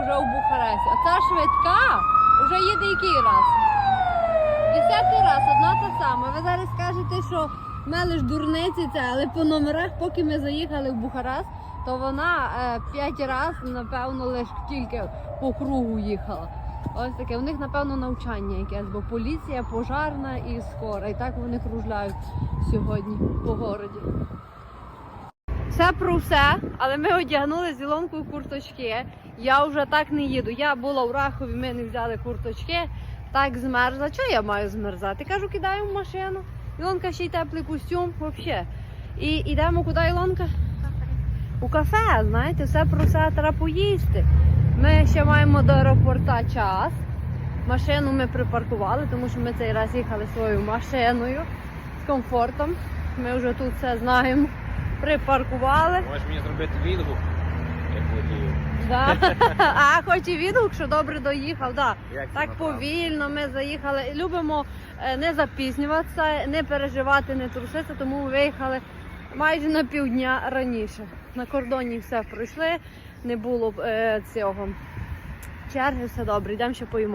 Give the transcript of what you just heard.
вже у Бухаресті. А ця швидка вже їде який раз? Десятий раз, одна та сама. Ви зараз скажете, що мелиш дурниці це, але по номерах, поки ми заїхали в Бухарест, то вона е, п'ять разів, напевно, лише тільки по кругу їхала. Ось таке. У них, напевно, навчання якесь, бо поліція, пожарна і скора. І так вони кружляють сьогодні по городі. Все про все, але ми одягнули з Ілонкою курточки. Я вже так не їду. Я була в Рахові, ми не взяли курточки, так змерзла. Чого я маю змерзати? Кажу, кидаю в машину. Ілонка ще й теплий костюм, взагалі. І йдемо куди Ілонка? У кафе, знаєте, все про все треба поїсти. Ми ще маємо до аеропорта час. Машину ми припаркували, тому що ми цей раз їхали своєю машиною з комфортом. Ми вже тут все знаємо. Припаркували. Можеш мені зробити відгук. Да. А хоч і відгук, що добре доїхав. Да. Як це Так повільно ми заїхали. Любимо е, не запізнюватися, не переживати, не труситися, тому ми виїхали майже на півдня раніше. На кордоні все пройшли, не було е, цього черги, все добре, йдемо ще поїмо.